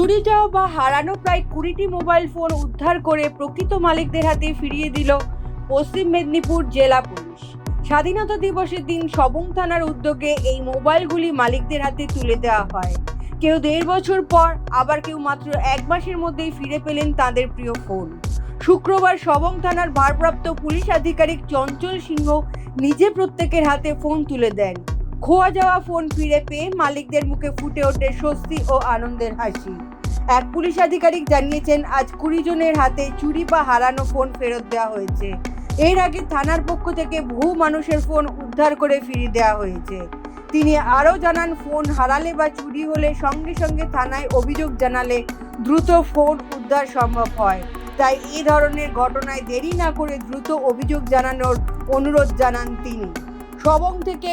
চুরি যাওয়া বা হারানো প্রায় কুড়িটি মোবাইল ফোন উদ্ধার করে প্রকৃত মালিকদের হাতে ফিরিয়ে দিল পশ্চিম মেদিনীপুর জেলা পুলিশ। স্বাধীনতা দিবসের দিন সবং থানার উদ্যোগে এই মোবাইলগুলি মালিকদের হাতে তুলে দেওয়া হয়। কেউ দেড় বছর পর, আবার কেউ মাত্র এক মাসের মধ্যেই ফিরে পেলেন তাদের প্রিয় ফোন। শুক্রবার সবং থানার ভারপ্রাপ্ত পুলিশ আধিকারিক চঞ্চল সিংহ নিজে প্রত্যেকের হাতে ফোন তুলে দেন। খোয়া যাওয়া ফোন ফিরে পেয়ে মালিকদের মুখে ফুটে ওঠে স্বস্তি ও আনন্দের হাসি। এক পুলিশ আধিকারিক জানিয়েছেন, আজ কুড়ি জনের হাতে চুরি বা হারানো ফোন ফেরত দেওয়া হয়েছে। এর আগে থানার পক্ষ থেকে বহু মানুষের ফোন উদ্ধার করে ফিরিয়ে দেওয়া হয়েছে। তিনি আরও জানান, ফোন হারালে বা চুরি হলে সঙ্গে সঙ্গে থানায় অভিযোগ জানালে দ্রুত ফোন উদ্ধার সম্ভব হয়। তাই এ ধরনের ঘটনায় দেরি না করে দ্রুত অভিযোগ জানানোর অনুরোধ জানান তিনি। সবং থেকে